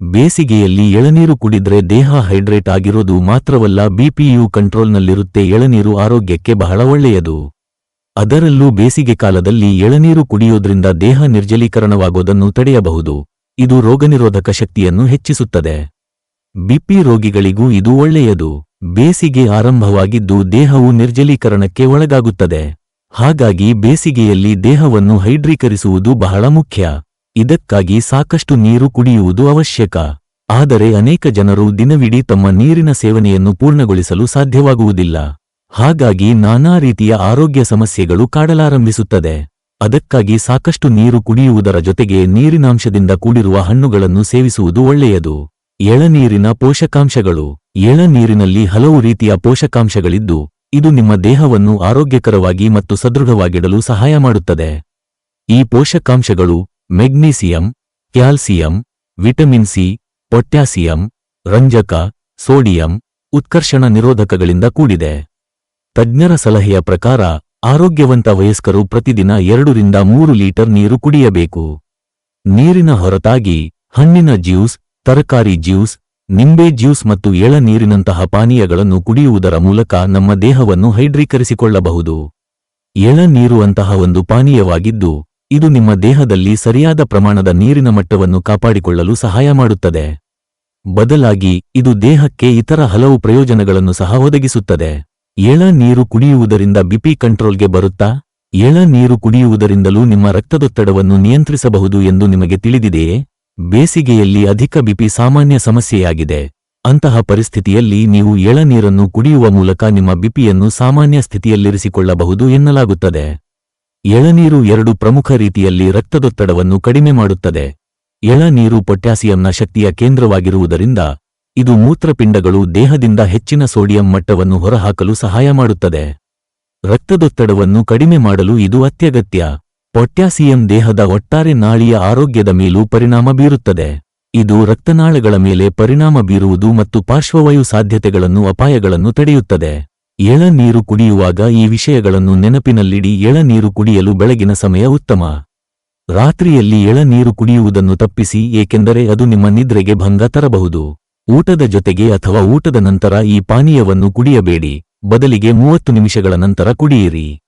ಬೇಸಿಗೆಯಲ್ಲಿ ಎಳನೀರು ಕುಡಿದ್ರೆ ದೇಹ ಹೈಡ್ರೇಟ್ ಆಗಿರೋದು ಮಾತ್ರವಲ್ಲ ಬಿಪಿಯು ಕಂಟ್ರೋಲ್ನಲ್ಲಿರುತ್ತೆ ಎಳನೀರು ಆರೋಗ್ಯಕ್ಕೆ ಬಹಳ ಒಳ್ಳೆಯದು. ಅದರಲ್ಲೂ ಬೇಸಿಗೆ ಕಾಲದಲ್ಲಿ ಎಳನೀರು ಕುಡಿಯೋದ್ರಿಂದ ದೇಹ ನಿರ್ಜಲೀಕರಣವಾಗೋದನ್ನು ತಡೆಯಬಹುದು. ಇದು ರೋಗನಿರೋಧಕ ಶಕ್ತಿಯನ್ನು ಹೆಚ್ಚಿಸುತ್ತದೆ. ಬಿಪಿ ರೋಗಿಗಳಿಗೂ ಇದು ಒಳ್ಳೆಯದು. ಬೇಸಿಗೆ ಆರಂಭವಾಗಿದ್ದು ದೇಹವು ನಿರ್ಜಲೀಕರಣಕ್ಕೆ ಒಳಗಾಗುತ್ತದೆ. ಹಾಗಾಗಿ ಬೇಸಿಗೆಯಲ್ಲಿ ದೇಹವನ್ನು ಹೈಡ್ರೀಕರಿಸುವುದು ಬಹಳ ಮುಖ್ಯ. ಇದಕ್ಕಾಗಿ ಸಾಕಷ್ಟು ನೀರು ಕುಡಿಯುವುದು ಅವಶ್ಯಕ. ಆದರೆ ಅನೇಕ ಜನರು ದಿನವಿಡೀ ತಮ್ಮ ನೀರಿನ ಸೇವನೆಯನ್ನು ಪೂರ್ಣಗೊಳಿಸಲು ಸಾಧ್ಯವಾಗುವುದಿಲ್ಲ. ಹಾಗಾಗಿ ನಾನಾ ರೀತಿಯ ಆರೋಗ್ಯ ಸಮಸ್ಯೆಗಳು ಕಾಡಲಾರಂಭಿಸುತ್ತದೆ. ಅದಕ್ಕಾಗಿ ಸಾಕಷ್ಟು ನೀರು ಕುಡಿಯುವುದರ ಜೊತೆಗೆ ನೀರಿನಾಂಶದಿಂದ ಕೂಡಿರುವ ಹಣ್ಣುಗಳನ್ನು ಸೇವಿಸುವುದು ಒಳ್ಳೆಯದು. ಎಳನೀರಿನ ಪೋಷಕಾಂಶಗಳು. ಎಳನೀರಿನಲ್ಲಿ ಹಲವು ರೀತಿಯ ಪೋಷಕಾಂಶಗಳಿದ್ದು, ಇದು ನಿಮ್ಮ ದೇಹವನ್ನು ಆರೋಗ್ಯಕರವಾಗಿ ಮತ್ತು ಸದೃಢವಾಗಿಡಲು ಸಹಾಯ ಮಾಡುತ್ತದೆ. ಈ ಪೋಷಕಾಂಶಗಳು magnesium calcium vitamin C potassium ರಂಜಕ ಸೋಡಿಯಂ ಉತ್ಕರ್ಷಣ ನಿರೋಧಕಗಳಿಂದ ಕೂಡಿದೆ. ತಜ್ಞರ ಸಲಹೆಯ ಪ್ರಕಾರ ಆರೋಗ್ಯವಂತ ವಯಸ್ಕರು ಪ್ರತಿದಿನ ಎರಡರಿಂದ ಮೂರು ಲೀಟರ್ ನೀರು ಕುಡಿಯಬೇಕು. ನೀರಿನ ಹೊರತಾಗಿ ಹಣ್ಣಿನ ಜ್ಯೂಸ್, ತರಕಾರಿ ಜ್ಯೂಸ್, ನಿಂಬೆ ಜ್ಯೂಸ್ ಮತ್ತು ಎಳನೀರಿನಂತಹ ಪಾನೀಯಗಳನ್ನು ಕುಡಿಯುವುದರ ಮೂಲಕ ನಮ್ಮ ದೇಹವನ್ನು ಹೈಡ್ರೀಕರಿಸಿಕೊಳ್ಳಬಹುದು. ಎಳನೀರು ಅಂತಹ ಒಂದು ಪಾನೀಯವಾಗಿದ್ದು ಇದು ನಿಮ್ಮ ದೇಹದಲ್ಲಿ ಸರಿಯಾದ ಪ್ರಮಾಣದ ನೀರಿನ ಮಟ್ಟವನ್ನು ಕಾಪಾಡಿಕೊಳ್ಳಲು ಸಹಾಯ ಮಾಡುತ್ತದೆ. ಬದಲಾಗಿ, ಇದು ದೇಹಕ್ಕೆ ಇತರ ಹಲವು ಪ್ರಯೋಜನಗಳನ್ನು ಸಹ ಒದಗಿಸುತ್ತದೆ. ಎಳನೀರು ಕುಡಿಯುವುದರಿಂದ ಬಿಪಿ ಕಂಟ್ರೋಲ್ಗೆ ಬರುತ್ತಾ? ಎಳನೀರು ಕುಡಿಯುವುದರಿಂದಲೂ ನಿಮ್ಮ ರಕ್ತದೊತ್ತಡವನ್ನು ನಿಯಂತ್ರಿಸಬಹುದು ಎಂದು ನಿಮಗೆ ತಿಳಿದಿದೆಯೇ? ಬೇಸಿಗೆಯಲ್ಲಿ ಅಧಿಕ ಬಿಪಿ ಸಾಮಾನ್ಯ ಸಮಸ್ಯೆಯಾಗಿದೆ. ಅಂತಹ ಪರಿಸ್ಥಿತಿಯಲ್ಲಿ ನೀವು ಎಳನೀರನ್ನು ಕುಡಿಯುವ ಮೂಲಕ ನಿಮ್ಮ ಬಿಪಿಯನ್ನು ಸಾಮಾನ್ಯ ಸ್ಥಿತಿಯಲ್ಲಿರಿಸಿಕೊಳ್ಳಬಹುದು ಎನ್ನಲಾಗುತ್ತದೆ. ಎಳನೀರು ಎರಡು ಪ್ರಮುಖ ರೀತಿಯಲ್ಲಿ ರಕ್ತದೊತ್ತಡವನ್ನು ಕಡಿಮೆ ಮಾಡುತ್ತದೆ. ಎಳನೀರು ಪೊಟ್ಯಾಸಿಯಂನ ಶಕ್ತಿಯ ಕೇಂದ್ರವಾಗಿರುವುದರಿಂದ ಇದು ಮೂತ್ರಪಿಂಡಗಳು ದೇಹದಿಂದ ಹೆಚ್ಚಿನ ಸೋಡಿಯಂ ಮಟ್ಟವನ್ನು ಹೊರಹಾಕಲು ಸಹಾಯ ಮಾಡುತ್ತದೆ. ರಕ್ತದೊತ್ತಡವನ್ನು ಕಡಿಮೆ ಮಾಡಲು ಇದು ಅತ್ಯಗತ್ಯ. ಪೊಟ್ಯಾಸಿಯಂ ದೇಹದ ಒಟ್ಟಾರೆ ನಾಳಿಯ ಆರೋಗ್ಯದ ಮೇಲೂ ಪರಿಣಾಮ ಬೀರುತ್ತದೆ. ಇದು ರಕ್ತನಾಳಗಳ ಮೇಲೆ ಪರಿಣಾಮ ಬೀರುವುದು ಮತ್ತು ಪಾರ್ಶ್ವವಾಯು ಸಾಧ್ಯತೆಗಳನ್ನು, ಅಪಾಯಗಳನ್ನು ತಡೆಯುತ್ತದೆ. ಎಳನೀರು ಕುಡಿಯುವಾಗ ಈ ವಿಷಯಗಳನ್ನು ನೆನಪಿನಲ್ಲಿಡಿ ಎಳನೀರು ಕುಡಿಯಲು ಬೆಳಗಿನ ಸಮಯ ಉತ್ತಮ. ರಾತ್ರಿಯಲ್ಲಿ ಎಳನೀರು ಕುಡಿಯುವುದನ್ನು ತಪ್ಪಿಸಿ, ಏಕೆಂದರೆ ಅದು ನಿಮ್ಮ ನಿದ್ರೆಗೆ ಭಂಗ ತರಬಹುದು. ಊಟದ ಜೊತೆಗೆ ಅಥವಾ ಊಟದ ನಂತರ ಈ ಪಾನೀಯವನ್ನು ಕುಡಿಯಬೇಡಿ. ಬದಲಿಗೆ ಮೂವತ್ತು ನಿಮಿಷಗಳ ನಂತರ ಕುಡಿಯಿರಿ.